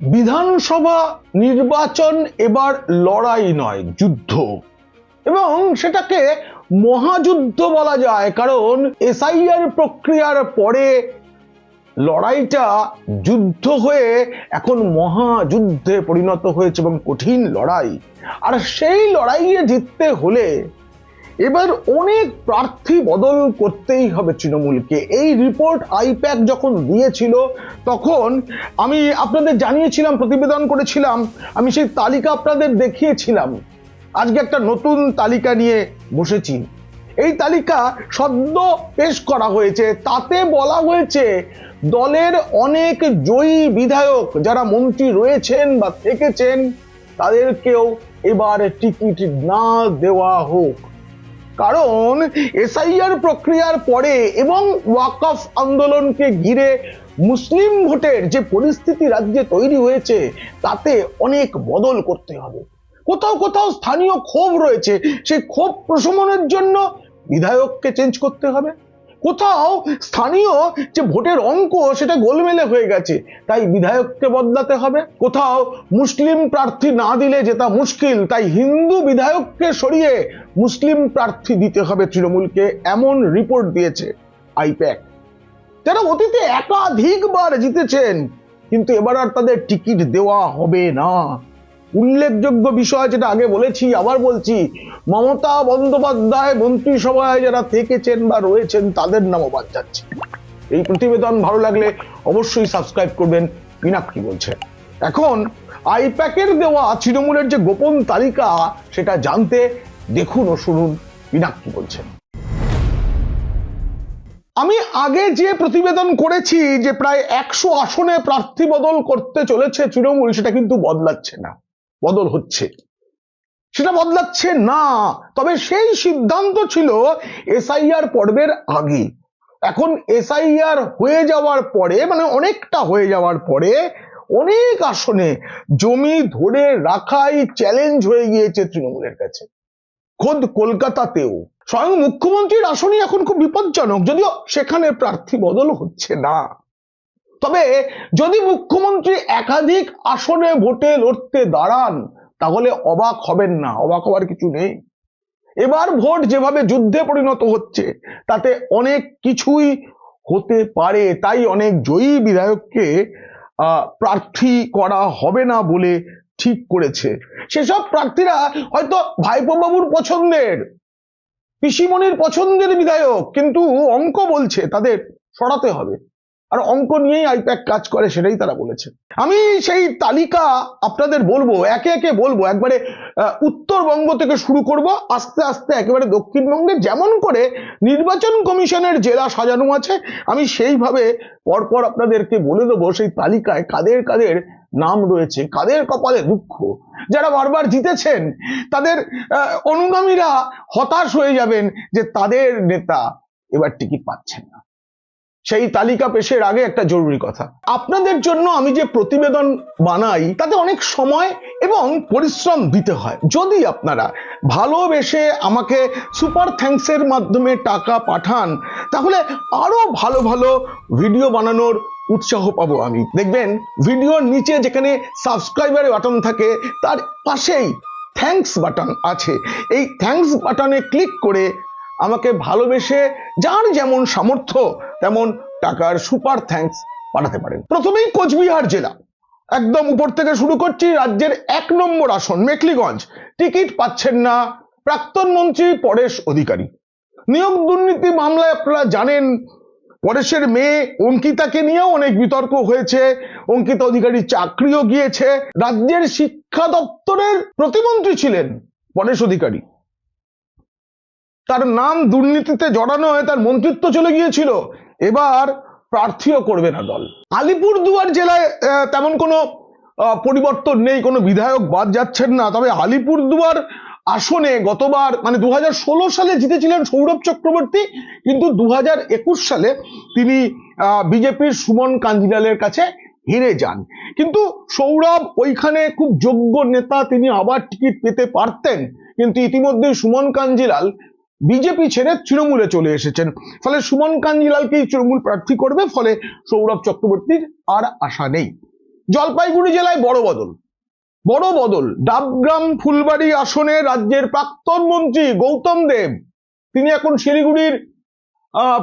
বিধানসভা নির্বাচন এবার লড়াই নয়, যুদ্ধ। এবং সেটাকে মহাযুদ্ধ বলা যায়, কারণ এসআইআর প্রক্রিয়ার পরে লড়াইটা যুদ্ধ হয়ে এখন মহাযুদ্ধে পরিণত হয়েছে এবং কঠিন লড়াই। আর সেই লড়াইয়ে জিততে হলে এবার অনেক প্রার্থী বদল করতেই হবে তৃণমূলকে। এই রিপোর্ট আইপ্যাক যখন দিয়েছিল, তখন আমি আপনাদের জানিয়েছিলাম, প্রতিবেদন করেছিলাম, আমি সেই তালিকা আপনাদের দেখিয়েছিলাম। আজকে একটা নতুন তালিকা নিয়ে বসেছি। এই তালিকা সদ্য পেশ করা হয়েছে। তাতে বলা হয়েছে, দলের অনেক জয়ী বিধায়ক যারা মন্ত্রী রয়েছেন বা থেকেছেন, তাদেরকেও এবার টিকিট না দেওয়া হোক। কারণ এসআইআর প্রক্রিয়ার পরে এবং ওয়াকফ আন্দোলনকে ঘিরে মুসলিম ভোটের যে পরিস্থিতি রাজ্যে তৈরি হয়েছে, তাতে অনেক বদল করতে হবে। কোথাও কোথাও স্থানীয় ক্ষোভ রয়েছে, সেই ক্ষোভ প্রশমনের জন্য বিধায়ককে চেঞ্জ করতে হবে। কোথাও স্থানীয় যে ভোটের অঙ্ক, সেটা গোলমেলে হয়ে গেছে। তাই বিধায়ককে বদলাতে হবে। কোথাও মুসলিম প্রার্থী না দিলে যেটা মুশকিল, তাই হিন্দু বিধায়ককে সরিয়ে মুসলিম প্রার্থী দিতে হবে তৃণমূলকে, এমন রিপোর্ট দিয়েছে আইপ্যাক। যারা অতীতে একাধিকবার জিতেছেন, কিন্তু এবার আর তাদের টিকিট দেওয়া হবে না। উল্লেখযোগ্য বিষয় যেটা আগে বলেছি, আবার বলছি, মমতা বন্দ্যোপাধ্যায় মন্ত্রিসভায় যারা থেকেছেন বা রয়েছেন, তাদের নামও বাদ যাচ্ছে। এই প্রতিবেদন ভালো লাগলে অবশ্যই সাবস্ক্রাইব করবেন, মিনাক্ষী বলছে। এখন আইপ্যাকের দেওয়া তৃণমূলের যে গোপন তালিকা, সেটা জানতে দেখুন ও শুনুন, মিনাক্ষী বলছেন আমি আগে যে প্রতিবেদন করেছি যে প্রায় একশো আসনে প্রার্থী বদল করতে চলেছে তৃণমূল, সেটা কিন্তু বদলাচ্ছে না। বদল হচ্ছে। সেটা বদলাচ্ছে না। তবে সেই সিদ্ধান্ত ছিল এসআইআর পর্বের আগে। এখন এসআইআর হয়ে যাওয়ার পরে মানে অনেকটা হয়ে যাওয়ার পরে, অনেক আসনে জমি ধরে রাখাই চ্যালেঞ্জ হয়ে গিয়েছে তৃণমূলের কাছে। খোদ কলকাতাতেও। স্বয়ং মুখ্যমন্ত্রীর আসনই এখন খুব বিপজ্জনক, যদিও সেখানে প্রার্থী বদল হচ্ছে না। তবে যদি মুখ্যমন্ত্রী একাধিক আসনে ভোটে লড়তে দাঁড়ান, তাহলে অবাক হবেন না, অবাক হওয়ার কিছু নেই। এবার ভোট যেভাবে যুদ্ধে পরিণত হচ্ছে, তাতে অনেক কিছুই হতে পারে, তাই অনেক জয়ী বিধায়ককে প্রার্থী করা হবে না বলে ঠিক করেছে। সেসব প্রার্থীরা হয়তো ভাইপো বাবুর পছন্দের, পিসিমণির পছন্দের বিধায়ক, কিন্তু অঙ্ক বলছে তাদের সরাতে হবে। আর অঙ্ক নিয়েই আইপ্যাক কাজ করে সেটাই তারা বলেছে। আমি সেই তালিকা আপনাদের বলব, একে একে বলব, একবারে উত্তরবঙ্গ থেকে শুরু করব, আস্তে আস্তে একেবারে দক্ষিণবঙ্গে, যেমন করে নির্বাচন কমিশনের জেলা সাজানো আছে, আমি সেইভাবে পরপর আপনাদেরকে বলে দেবো সেই তালিকায় কাদের কাদের নাম রয়েছে, কাদের কপালে দুঃখ? যারা বারবার জিতেছেন, তাদের অনুগামীরা হতাশ হয়ে যাবেন যে তাদের নেতা এবার টিকিট পাচ্ছেন না। সেই তালিকা পেশের আগে একটা জরুরি কথা। আপনাদের জন্য আমি যে প্রতিবেদন বানাই, তাতে অনেক সময় এবং পরিশ্রম দিতে হয়। যদি আপনারা ভালোবেসে আমাকে সুপার থ্যাঙ্কসের মাধ্যমে টাকা পাঠান, তাহলে আরও ভালো ভালো ভিডিও বানানোর উৎসাহ পাবো আমি। দেখবেন ভিডিওর নিচে যেখানে সাবস্ক্রাইবার বাটন থাকে, তার পাশেই থ্যাঙ্কস বাটন আছে। এই থ্যাঙ্কস বাটনে ক্লিক করে আমাকে ভালোবেসে যার যেমন সামর্থ্য, তেমন টাকার সুপার থ্যাঙ্কস পাঠাতে পারেন। প্রথমেই কোচবিহার জেলা। একদম উপর থেকে শুরু করছি রাজ্যের এক নম্বর আসন, মেখলিগঞ্জ। টিকিট পাচ্ছেন না প্রাক্তন মন্ত্রী পরেশ অধিকারী। নিয়োগ দুর্নীতি মামলায় আপনারা জানেন, পরেশের মেয়ে অঙ্কিতাকে নিয়েও অনেক বিতর্ক হয়েছে। অঙ্কিতা অধিকারী চাকরিও গিয়েছে। রাজ্যের শিক্ষা দপ্তরের প্রতিমন্ত্রী ছিলেন পরেশ অধিকারী। তার নাম দুর্নীতিতে জড়ানো হয়ে তার মন্ত্রিত্ব চলে গিয়েছিল। এবার প্রার্থীও করবে না দল। আলিপুরদুয়ার জেলায় তেমন কোনো পরিবর্তন নেই, কোনো বিধায়ক বাদ যাচ্ছেন না। তবে আলিপুরদুয়ার আসনে গতবার মানে দু সালে জিতেছিলেন সৌরভ চক্রবর্তী, কিন্তু দু হাজার একুশ সালে তিনি বিজেপির সুমন কাঞ্জিলালের কাছে হেরে যান। কিন্তু সৌরভ ওইখানে খুব যোগ্য নেতা, তিনি আবার টিকিট পেতে পারতেন। কিন্তু ইতিমধ্যে সুমন কাঞ্জিলাল বিজেপি ছেড়ে তৃণমূলে চলে এসেছেন। ফলে সুমন কাঞ্জিলালকেই তৃণমূল প্রার্থী করবে? ফলে সৌরভ চক্রবর্তীর আর আশা নেই। জলপাইগুড়ি জেলায় বড় বদল। বড় বদল। ডাবগ্রাম ফুলবাড়ি আসনে রাজ্যের প্রাক্তন মন্ত্রী গৌতম দেব। তিনি এখন শিলিগুড়ির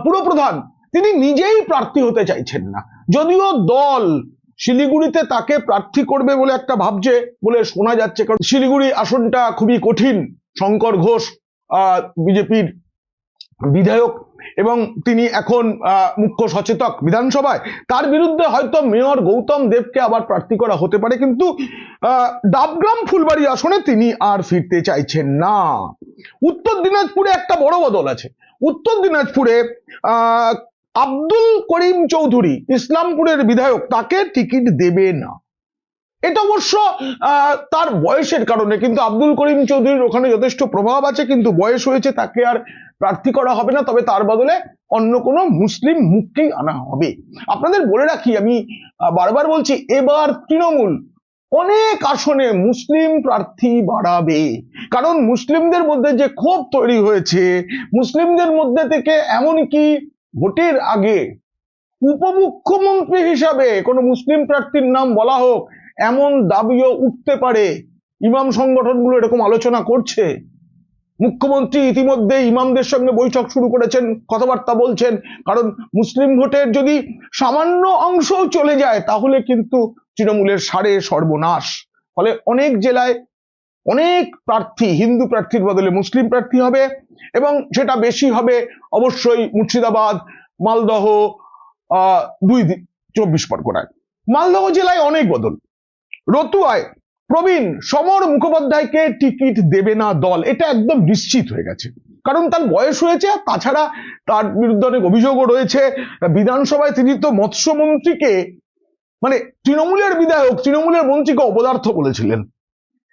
পুরপ্রধান। তিনি নিজেই প্রার্থী হতে চাইছেন না। যদিও দল শিলিগুড়িতে তাকে প্রার্থী করবে বলে একটা ভাবছে বলে শোনা যাচ্ছে, কারণ শিলিগুড়ি আসনটা খুবই কঠিন। শঙ্কর ঘোষ বিজেপির বিধায়ক এবং তিনি এখন মুখ্য সচেতক বিধানসভায়। তার বিরুদ্ধে হয়তো মেয়র গৌতম দেবকে আবার প্রার্থী করা হতে পারে, কিন্তু ডাবগ্রাম ফুলবাড়ি আসনে তিনি আর ফিরতে চাইছেন না। উত্তর দিনাজপুরে একটা বড় বদল আছে। উত্তর দিনাজপুরে আব্দুল করিম চৌধুরী ইসলামপুরের বিধায়ক তাকে টিকিট দেবে না। এটা অবশ্য তার বয়সের কারণে, কিন্তু আব্দুল করিম চৌধুরীর ওখানে যথেষ্ট প্রভাব আছে, কিন্তু বয়স হয়েছে, তাকে আর প্রার্থী করা হবে না, তবে তার বদলে অন্য কোনো মুসলিম মুখকেই আনা হবে। আপনাদের বলে রাখি, আমি বারবার বলছি, এবার তৃণমূল অনেক আসনে মুসলিম প্রার্থী বাড়াবে। কারণ মুসলিমদের মধ্যে যে ক্ষোভ তৈরি হয়েছে, মুসলিমদের মধ্যে থেকে এমনকি ভোটের আগে উপমুখ্যমন্ত্রী হিসাবে কোনো মুসলিম প্রার্থীর নাম বলা হোক এমন দাবিও উঠতে পারে। ইমাম সংগঠনগুলো এরকম আলোচনা করছে। মুখ্যমন্ত্রী ইতিমধ্যে ইমামদের সঙ্গে বৈঠক শুরু করেছেন কথাবার্তা বলছেন। কারণ মুসলিম ভোটের যদি সামান্য অংশও চলে যায় তাহলে কিন্তু তৃণমূলের সারে সর্বনাশ। ফলে অনেক জেলায় অনেক প্রার্থী হিন্দু প্রার্থীর বদলে মুসলিম প্রার্থী হবে এবং সেটা বেশি হবে অবশ্যই মুর্শিদাবাদ মালদহ আহ, দুই চব্বিশ পরগনায়। মালদহ জেলায় অনেক বদল। রতুয়ায় প্রবীণ সমর মুখোপাধ্যায়কে টিকিট দেবে না দল। এটা একদম নিশ্চিত হয়ে গেছে। কারণ তার বয়স হয়েছে আর তাছাড়া তার বিরুদ্ধে অনেক অভিযোগও রয়েছে। বিধানসভায় তিনি তো মৎস্যমন্ত্রীকে মানে তৃণমূলের বিধায়ক, তৃণমূলের মন্ত্রীকে অপদার্থ বলেছিলেন।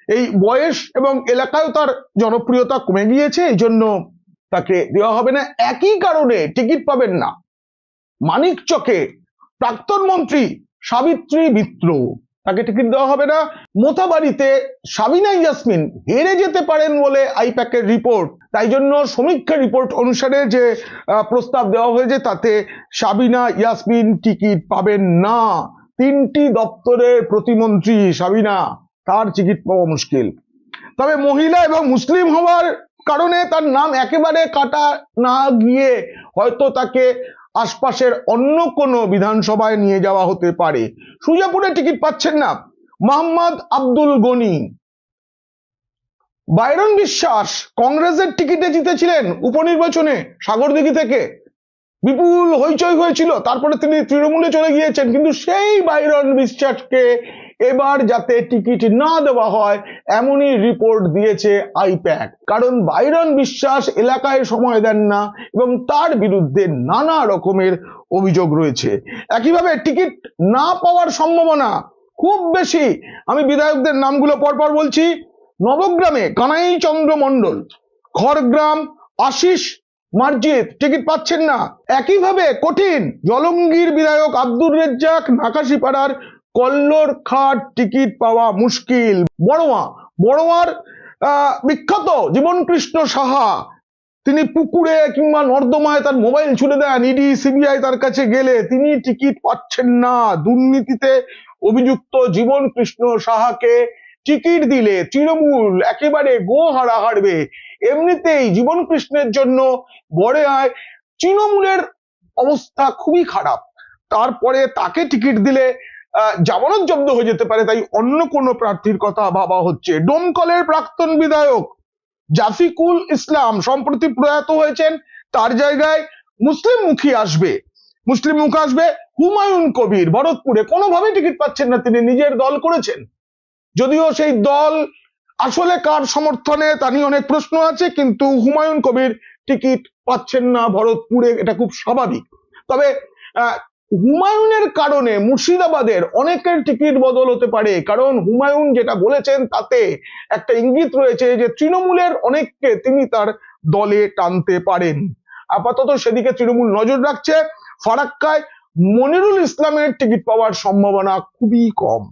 এই বয়স এবং এলাকায় তার জনপ্রিয়তা কমে গিয়েছে, এই জন্য তাকে দেওয়া হবে না। একই কারণে টিকিট পাবেন না। মানিক চকে প্রাক্তন মন্ত্রী সাবিত্রী মিত্র। তাকে টিকিট দেওয়া হবে না। মোথাবাড়িতে সাবিনা ইয়াসমিন হেরে যেতে পারেন বলে আইপ্যাকের রিপোর্ট তাই জন্য সমীক্ষা রিপোর্ট অনুসারে যে প্রস্তাব দেওয়া হয়েছে তাতে সাবিনা ইয়াসমিন টিকিট পাবেন না। তিনটি দপ্তরের প্রতিমন্ত্রী সাবিনা তার টিকিট পাওয়া মুশকিল। তবে মহিলা এবং মুসলিম হওয়ার কারণে তার নাম একেবারে কাটা না গিয়ে হয়তো তাকে আশপাশের অন্য কোনো বিধানসভায় নিয়ে যাওয়া হতে পারে। সুজাপুরে টিকিট পাচ্ছেন না। মোহাম্মদ আব্দুল গনি। বাইরন বিশ্বাস কংগ্রেসের টিকিটে জিতেছিলেন উপনির্বাচনে সাগরদিঘি থেকে। বিপুল হইচই হয়েছিল, তারপরে তিনি তৃণমূলে চলে গিয়েছেন, কিন্তু সেই বাইরন বিশ্বাসকে এবার যাতে টিকিট না দেওয়া হয়, এমনই রিপোর্ট দিয়েছে আইপ্যাক। কারণ বাইরন বিশ্বাস এলাকায় সময় দেন না এবং তার বিরুদ্ধে নানা রকমের অভিযোগ রয়েছে। একইভাবে টিকিট না পাওয়ার সম্ভাবনা খুব বেশি। আমি বিধায়কদের নামগুলো পরপর বলছি। নবগ্রামে কানাই চন্দ্র মণ্ডল, খড়গ্রাম, আশিস মার্জিত টিকিট পাচ্ছেন না। একইভাবে কঠিন জলঙ্গির বিধায়ক আব্দুর রেজ্জাক, নাকাশিপাড়ার কল্লোর খাট টিকিট পাওয়া মুশকিল। বড়োয়া, বড়োয়ার বিখ্যাত জীবনকৃষ্ণ সাহা। তিনি পুকুরে কিংবা নর্দমায় তার মোবাইল ছুড়ে দেন, ইডি, সিবিআই তার কাছে গেলে তিনি টিকিট পাচ্ছেন না। দুর্নীতিতে অভিযুক্ত জীবন কৃষ্ণ সাহাকে টিকিট দিলে তৃণমূল একেবারে গো হারা হারবে। এমনিতেই জীবন কৃষ্ণের জন্য বড়ে আয় তৃণমূলের অবস্থা খুবই খারাপ। তারপরে তাকে টিকিট দিলে জামানত জব্দ হয়ে যেতে পারে, তাই অন্য কোনো প্রার্থীর কথা ভাবা হচ্ছে। ডোমকলের প্রাক্তন বিধায়ক জাফিকুল ইসলাম সম্প্রতি প্রয়াত হয়েছেন, তার জায়গায় মুসলিম মুখী আসবে। মুসলিম মুখ আসবে হুমায়ুন কবির, ভরতপুরে। কোনোভাবে টিকিট পাচ্ছেন না তিনি, নিজের দল করেছেন। যদিও সেই দল আসলে কার সমর্থনে, তা নিয়ে অনেক প্রশ্ন আছে, কিন্তু হুমায়ুন কবির টিকিট পাচ্ছেন না ভরতপুরে, এটা খুব স্বাভাবিক। তবে হুমায়ুনের কারণে মুর্শিদাবাদের অনেকের টিকিট বদল হতে পারে। কারণ হুমায়ুন যেটা বলেছেন, তাতে একটা ইঙ্গিত রয়েছে যে তৃণমূলের অনেককে তিনি তার দলে টানতে পারেন। আপাতত সেদিকে তৃণমূল নজর রাখছে। ফারাক্কায় মনিরুল ইসলামের টিকিট পাওয়ার সম্ভাবনা খুবই কম।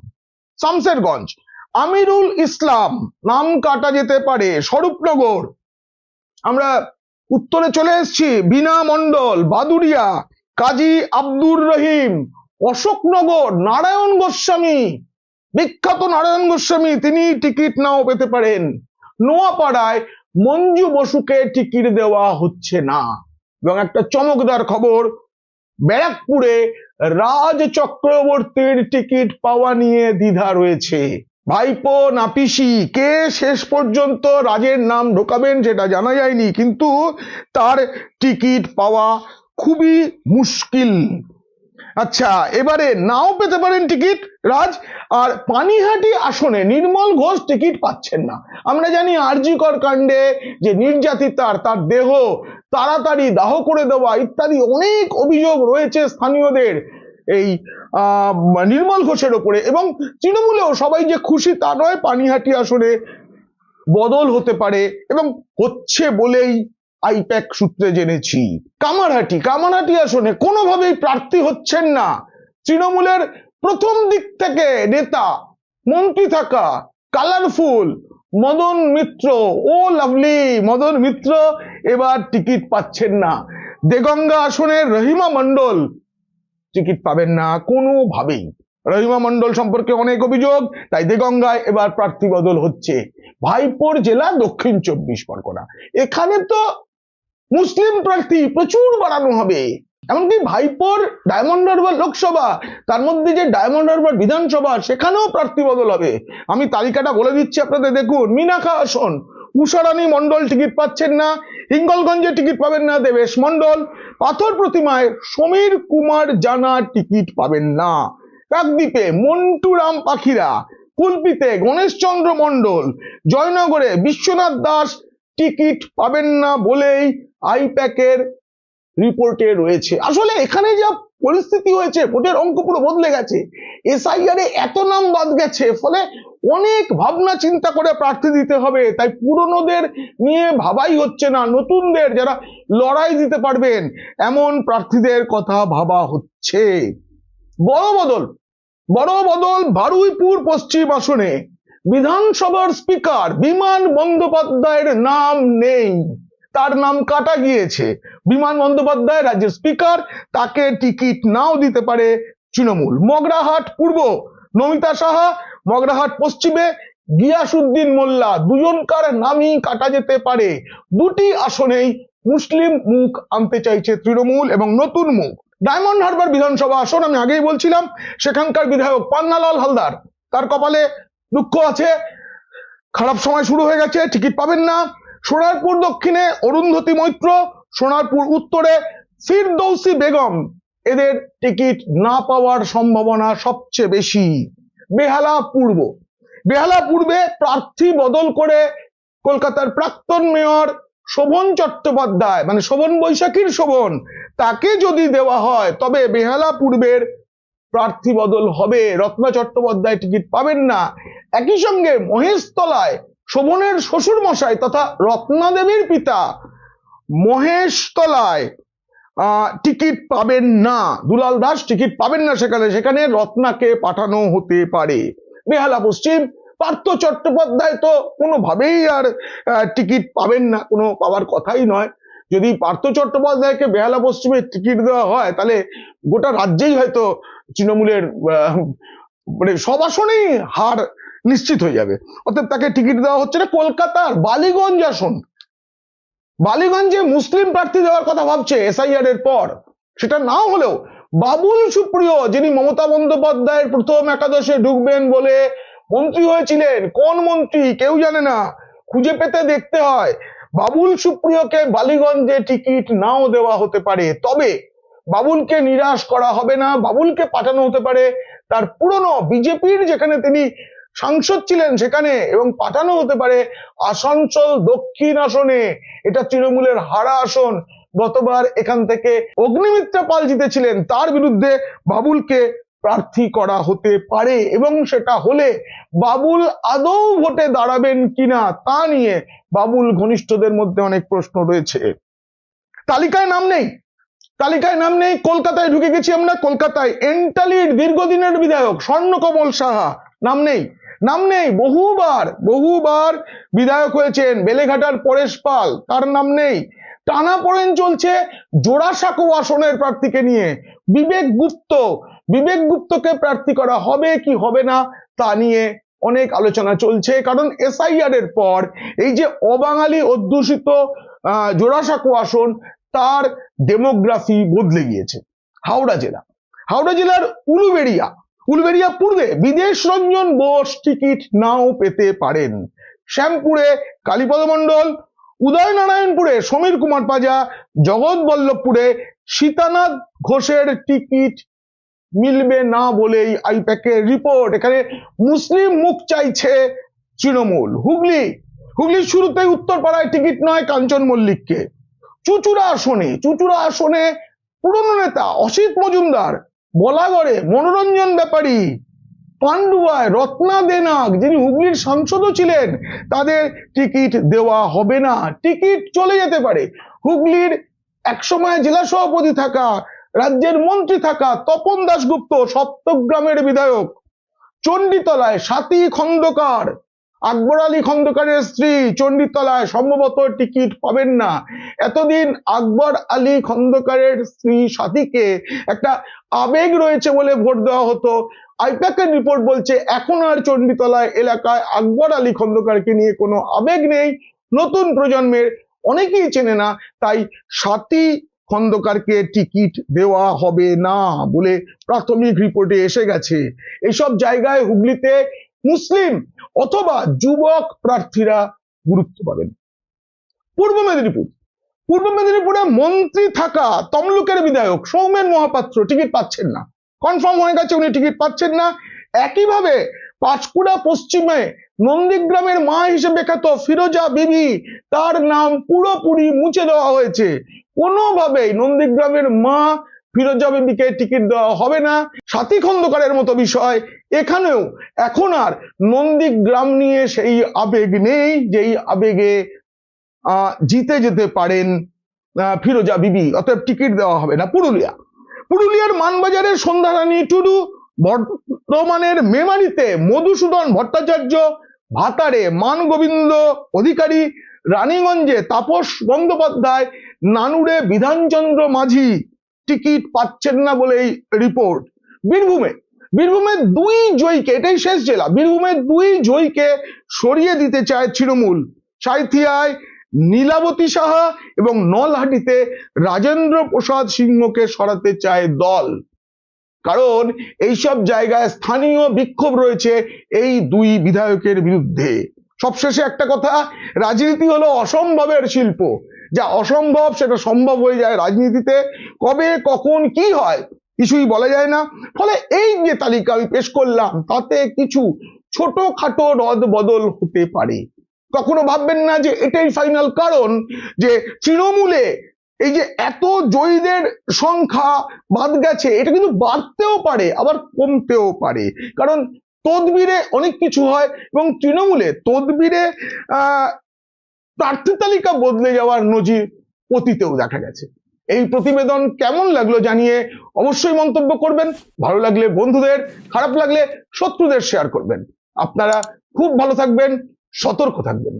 শামসেরগঞ্জ, আমিরুল ইসলাম, নাম কাটা যেতে পারে, স্বরূপনগর। আমরা উত্তরে চলে এসেছি বিনা মণ্ডল বাদুরিয়া কাজী আব্দুর রহিম, অশোকনগর, নারায়ণ গোস্বামী, বিখ্যাত নারায়ণ গোস্বামী, তিনি টিকিট নাও পেতে পারেন। নোয়াপাড়ায় মঞ্জু বসুকে টিকিট দেওয়া হচ্ছে না। এবং একটা চমকদার খবর, ব্যারাকপুরে রাজ চক্রবর্তীর টিকিট পাওয়া নিয়ে দ্বিধা রয়েছে। ভাইপো, নাপিসি, কে শেষ পর্যন্ত রাজের নাম ঢোকাবেন সেটা জানা যায়নি, কিন্তু তার টিকিট পাওয়া খুবই মুশকিল। আচ্ছা এবারে নাও পেতে পারেন টিকিট, রাজ। আর পানিহাটি আসনে নির্মল ঘোষ টিকিট পাচ্ছেন না। আমরা জানি আরজিকর কাণ্ডে যে নির্যাতিতার তার দেহ, তাড়াতাড়ি দাহ করে দেওয়া ইত্যাদি অনেক অভিযোগ রয়েছে স্থানীয়দের এই নির্মল ঘোষের ওপরে। এবং তৃণমূলেও সবাই যে খুশি তা নয়, পানিহাটি আসনে বদল হতে পারে এবং হচ্ছে বলেই আইপ্যাক সূত্রে জেনেছি। কামারহাটি কামারহাটি আসনে কোনোভাবেই প্রার্থী হচ্ছেন না। তৃণমূলের প্রথম দিক থেকে নেতা, মন্ত্রী থাকা কালারফুল মদন মিত্র। ও লাভলি, মদন মিত্র এবার টিকিট পাচ্ছেন না। দেগঙ্গা আসনের রহিমা মণ্ডল টিকিট পাবেন না কোনোভাবেই। রহিমা মণ্ডল সম্পর্কে অনেক অভিযোগ, তাই দেগঙ্গায় এবার প্রার্থী বদল হচ্ছে। ভাইপোর জেলা দক্ষিণ চব্বিশ পরগনা। এখানে তো মুসলিম প্রার্থী প্রচুর বাড়ানো হবে। এমনকি ভাইপোর ডায়মন্ড হারবার লোকসভা, তার মধ্যে যে ডায়মন্ড হারবার বিধানসভা, সেখানেও প্রার্থী বদল হবে। আমি তালিকাটা বলে দিচ্ছি আপনাদের, দেখুন মিনাখা আসন। উষারানী মণ্ডল টিকিট পাচ্ছেন না, হিঙ্গলগঞ্জে টিকিট পাবেন না, দেবেশ মণ্ডল। পাথর প্রতিমায় সমীর কুমার জানা টিকিট পাবেন না। কাকদ্বীপে মন্টুরাম পাখিরা, কুলপিতে গণেশচন্দ্র মণ্ডল, জয়নগরে বিশ্বনাথ দাস টিকিট পাবেন না বলেই আইপ্যাকের রিপোর্টে রয়েছে। আসলে এখানে যা পরিস্থিতি হয়েছে, ভোটের অঙ্ক পুরো বদলে গেছে। এসআইআর এ এত নাম বাদ গেছে, ফলে অনেক ভাবনা চিন্তা করে প্রার্থী দিতে হবে। তাই পুরনোদের নিয়ে ভাবাই হচ্ছে না, নতুনদের যারা লড়াই দিতে পারবেন, এমন প্রার্থীদের কথা ভাবা হচ্ছে। বড় বদল বড় বদল বারুইপুর পশ্চিম আসনে। বিধানসভার স্পিকার বিমান বন্দ্যোপাধ্যায়ের নাম নেই। তার নাম কাটা গিয়েছে। বিমান বন্দ্যোপাধ্যায় রাজ্যের স্পিকার, তাকে টিকিট নাও দিতে পারে তৃণমূল। মগরাহাট পূর্ব, নমিতা সাহা, মগরাহাট পশ্চিমে গিয়াসুদ্দিন মোল্লা, দুজনকার নামই কাটা যেতে পারে। দুটি আসনেই মুসলিম মুখ আনতে চাইছে তৃণমূল এবং নতুন মুখ। ডায়মন্ড হারবার বিধানসভা আসন আমি আগেই বলছিলাম, সেখানকার বিধায়ক পান্নালাল হালদার, তার কপালে দুঃখ আছে। খারাপ সময় শুরু হয়ে গেছে, টিকিট পাবেন না। সোনারপুর দক্ষিণে অরুন্ধতী মৈত্র, সোনারপুর উত্তরে ফিরদৌসি বেগম। এদের টিকিট না পাওয়ার সম্ভাবনা সবচেয়ে বেশি। বেহালা পূর্ব। বেহালা পূর্বে প্রার্থী বদল করে কলকাতার প্রাক্তন মেয়র শোভন চট্টোপাধ্যায় মানে শোভন বৈশাখীর শোভন, তাকে যদি দেওয়া হয়, তবে বেহালা পূর্বের প্রার্থী বদল হবে। রত্না চট্টোপাধ্যায় টিকিট পাবেন না। একই সঙ্গে মহেশতলায় শোভনের শ্বশুর মশাই তথা রত্না দেবীর পিতা মহেশতলায় টিকিট পাবেন না। দুলাল দাস টিকিট পাবেন না সেখানে। সেখানে রত্নাকে পাঠানো হতে পারে। বেহালা পশ্চিম, পার্থ চট্টোপাধ্যায় তো কোনোভাবেই আর টিকিট পাবেন না। কোনো পাওয়ার কথাই নয়। যদি পার্থ চট্টোপাধ্যায়কে বেহালা পশ্চিমে টিকিট দেওয়া হয়, তাহলে গোটা রাজ্যেই হয়তো তৃণমূলের মানে সব আসনেই হার নিশ্চিত হয়ে যাবে। অর্থাৎ তাকে টিকিট দেওয়া হচ্ছে না। কলকাতার বালিগঞ্জ আসন। বালিগঞ্জে মুসলিম প্রার্থী দেওয়ার কথা ভাবছে এসআইআর এর পর। সেটা নাও হলেও বাবুল সুপ্রিয়, যিনি মমতা বন্দ্যোপাধ্যায়ের প্রথম একাদশে ঢুকবেন বলে মন্ত্রী হয়েছিলেন। কোন মন্ত্রী? কেউ জানে না। খুঁজে পেতে দেখতে হয়। বাবুল সুপ্রিয়কে বালিগঞ্জে টিকিট নাও দেওয়া হতে পারে। তবে বাবুলকে নিরাশ করা হবে না। বাবুলকে পাঠানো হতে পারে তার পুরনো বিজেপির, যেখানে তিনি সাংসদ ছিলেন সেখানে এবং পাঠানো হতে পারে আসানসোল দক্ষিণ আসনে। এটা তৃণমূলের হারা আসন। গতবার এখান থেকে অগ্নিমিত্রা পাল জিতেছিলেন। তার বিরুদ্ধে বাবুলকে প্রার্থী করা হতে পারে এবং সেটা হলে বাবুল আদৌ ভোটে দাঁড়াবেন কিনা তা নিয়ে বাবুল ঘনিষ্ঠদের মধ্যে অনেক প্রশ্ন রয়েছে। তালিকায় নাম নেই। তালিকায় নাম নেই। কলকাতায় ঢুকে গেছি আমরা। কলকাতায় এন্টালির দীর্ঘদিনের বিধায়ক স্বর্ণকমল সাহা। নাম নেই। নাম নেই, বহুবার বহুবার বিধায়ক হয়েছেন, বেলেঘাটার পরেশ পাল, তার নাম নেই। টানা পড়েন চলছে জোড়াসাঁকো আসনের প্রার্থীকে নিয়ে। বিবেক গুপ্ত, বিবেক গুপ্তকে প্রার্থী করা হবে কি হবে না, তা নিয়ে অনেক আলোচনা চলছে। কারণ এসআইআর এর পর এই যে অবাঙালি অধ্যুষিত জোড়াসাঁকো আসন, তার ডেমোগ্রাফি বদলে গিয়েছে। হাওড়া জেলা। হাওড়া জেলার উলুবেড়িয়া উলুবেড়িয়া পূর্বে বিদেশ রঞ্জন বোস টিকিট নাও পেতে পারেন। শ্যামপুরে কালীপদ মণ্ডল, উদয়নারায়ণপুরে সমীর কুমার পাজা, জগৎবল্লভপুরে সীতানাথ ঘোষের টিকিট মিলবে না বলেই আইপ্যাকের রিপোর্ট। এখানে মুসলিম মুখ চাইছে তৃণমূল। হুগলি, হুগলির শুরুতেই উত্তরপাড়ায় টিকিট নয় কাঞ্চন মল্লিককে। চুচুড়া আসনে চুচুড়া আসনে পুরনো নেতা অসিত মজুমদার বলাগড়ে মনোরঞ্জন ব্যাপারী। পান্ডুয়ায় রত্না দেনাগ যিনি হুগলির সাংসদও ছিলেন, তাদের টিকিট দেওয়া হবে না। টিকিট চলে যেতে পারে। হুগলির একসময় জেলা সভাপতি থাকা, রাজ্যের মন্ত্রী থাকা তপন দাশগুপ্ত সপ্তগ্রামের বিধায়ক। চণ্ডীতলায় সাথী খন্দকার আকবর আলী খন্দকারের স্ত্রী চণ্ডীতলায় সম্ভবত টিকিট পাবেন না। এতদিন আকবর আলী খন্দকারের স্ত্রী সাথীকে একটা আবেগ রয়েছে বলে ভোট দেওয়া হতো। আইপ্যাকের রিপোর্ট বলছে, এখন আর চণ্ডীতলায় এলাকায় আকবর আলী খন্দকারকে নিয়ে কোনো আবেগ নেই। নতুন প্রজন্মের অনেকেই চেনে না, তাই সাথী খন্দকারকে টিকিট দেওয়া হবে না বলে প্রাথমিক রিপোর্টে এসে গেছে। এইসব জায়গায় হুগলিতে মুসলিম অথবা যুবক প্রার্থীরা গুরুত্ব পাবেন। পূর্ব মেদিনীপুর। পূর্ব মেদিনীপুরে মন্ত্রী থাকা তমলুকের বিধায়ক সৌমেন মহাপাত্র টিকিট পাচ্ছেন না। কনফার্ম হয়ে গেছে উনি টিকিট পাচ্ছেন না। একইভাবে পাঁচকুড়া পশ্চিমে নন্দীগ্রামের মা হিসেবে খ্যাত ফিরোজা বিবি, তার নাম পুরোপুরি মুছে দেওয়া হয়েছে। কোনোভাবেই নন্দীগ্রামের মা ফিরোজা বিবিকে টিকিট দেওয়া হবে না। সাথী খন্দকারের মতো বিষয়। এখানেও এখন আর নন্দীগ্রাম নিয়ে সেই আবেগ নেই, যেই আবেগে জিতে যেতে পারেন ফিরোজা বিবি। অতএব টিকিট দেওয়া হবে না। পুরুলিয়া। পুরুলিয়ার মানবাজারের সন্ধ্যারানী টুডু, বর্তমানের মেমারিতে মধুসূদন ভট্টাচার্য, ভাতারে মান গোবিন্দ অধিকারী, রানীগঞ্জে তাপস বন্দ্যোপাধ্যায়, নানুরে বিধানচন্দ্র মাঝি টিকিট পাচ্ছেন না বলেই রিপোর্ট বীরভূমে বীরভূমের দুই জয়ীকে, এটাই শেষ জেলা বীরভূমের দুই জয়ীকে সরিয়ে দিতে চায় তৃণমূল। সাঁথিয়ায় নীলাবতী সাহা এবং নলহাটিতে রাজেন্দ্র প্রসাদ সিংহকে সরাতে চায় দল। কারণ এইসব জায়গায় স্থানীয় বিক্ষোভ রয়েছে এই দুই বিধায়কের বিরুদ্ধে। সবশেষে একটা কথা, রাজনীতি হলো অসম্ভবের শিল্প। যা অসম্ভব সেটা সম্ভব হয়ে যায় রাজনীতিতে। কবে, কখন, কি হয় কিছুই বলা যায় না। ফলে এই যে তালিকা আমি পেশ করলাম, তাতে কিছু ছোটখাটো রদ বদল হতে পারে। কখনো ভাববেন না যে এটাই ফাইনাল কারণ যে তৃণমূলে এই যে এত জয়ীদের সংখ্যা বাদ গেছে, এটা কিন্তু বাড়তেও পারে, আবার কমতেও পারে। কারণ তদবিরে অনেক কিছু হয় এবং তৃণমূলে তদবিরে প্রার্থী তালিকা বদলে যাওয়ার নজির অতীতেও দেখা গেছে। এই প্রতিবেদন কেমন লাগল জানিয়ে অবশ্যই মন্তব্য করবেন। ভালো লাগলে বন্ধুদের, খারাপ লাগলে শত্রুদের শেয়ার করবেন। আপনারা খুব ভালো থাকবেন, সতর্ক থাকবেন।